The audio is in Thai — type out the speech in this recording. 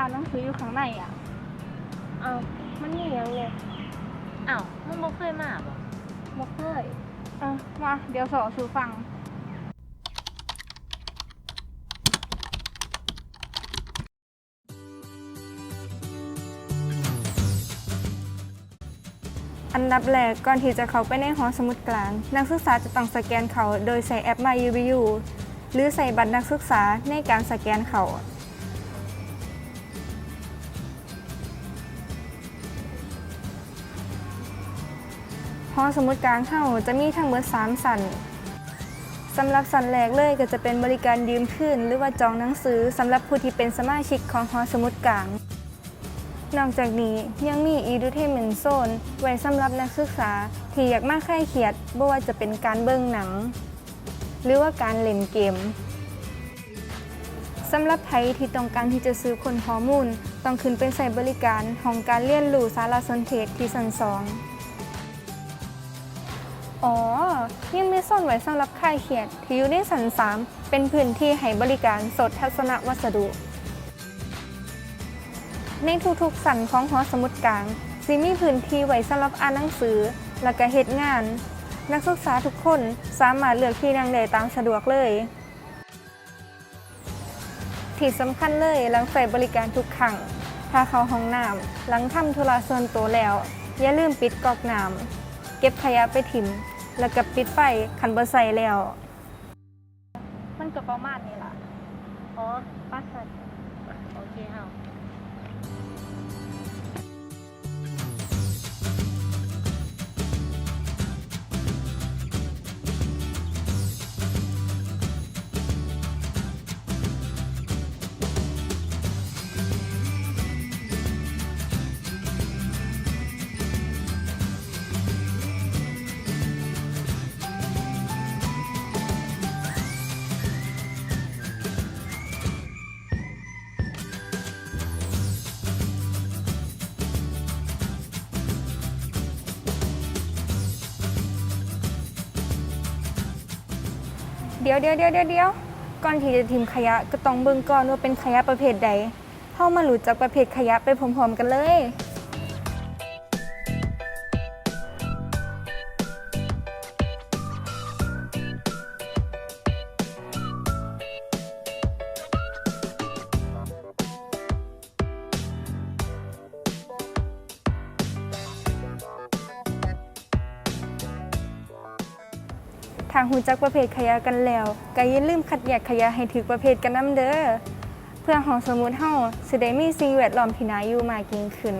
อ่านหนังสืออยู่ข้างในอะเอามันมีหยังเนี่ยอ้าวมึงบ่เคยมาบ่บ่เคยเออมาเดี๋ยวสอสู่ฟังอันดับแรกก่อนที่จะเข้าไปในหอสมุดกลาง นักศึกษาจะต้องสแกนเขาโดยใช้แอป MyUVU หรือใส่บัตรนักศึกษาในการสแกนเขาหอสมุดกลางเฮาจะมีทั้งหมด3สันสำหรับสันแรกเลยก็จะเป็นบริการยืมขึ้น หรือว่าจองหนังสือสำหรับผู้ที่เป็นสมาชิกของหอสมุดกลางนอกจากนี้ยังมี Edutainment Zone ไว้สำหรับนักศึกษา ที่อยากมาคลายเครียดบ่ว่าจะเป็นการเบิ่งหนัง หรือว่าการเล่นเกมสำหรับใครที่ต้องการที่จะซื้อคนข้อมูล ต้องขึ้นไปใส่บริการของการเรียนรู้สารสนเทศที่สันสองอ๋อ ยังมีโซนไว้สำหรับค่ายเขียดที่อยู่ในสันสามเป็นพื้นที่ให้บริการสดทัศนวัสดุ ในทุกๆสันของหอสมุดกลางสิมีพื้นที่ไว้สำหรับอ่านหนังสือ และก็เฮ็ดงาน นักศึกษาทุกคนสามารถเลือกที่นั่งได้ตามสะดวกเลย ที่สำคัญเลยหลังใส่บริการทุกครั้งถ้าเข้าห้องน้ำหลังทำธุระส่วนตัวแล้ว อย่าลืมปิดก๊อกน้ำเก็บขยะไปถิ่ม แล้วก็ปิดไฟคันบ่ใส่แล้ว มันก็ประมาณนี้ล่ะ อ๋อปัสสันโอเคเฮา ดี๋ยวเดี๋ยวเดี๋ยวเดี๋ยวเดี๋ยวก่อนที่จะทิมขยะก็ต้องเบิ่งก่อนว่าเป็นขยะประเภทใดเข้ามารู้จักประเภทขยะไปพร้อมๆกันเลย ทางหูจักประเภทขยะกันแล้วก็อย่าลืมคัดแยกขยะให้ถูกประเภทกันนํเด้อเพื่อหองสมุดเฮาสิได้มีสิ่งแวดล้อมที่น่าอยู่มากยิ่งขึ้น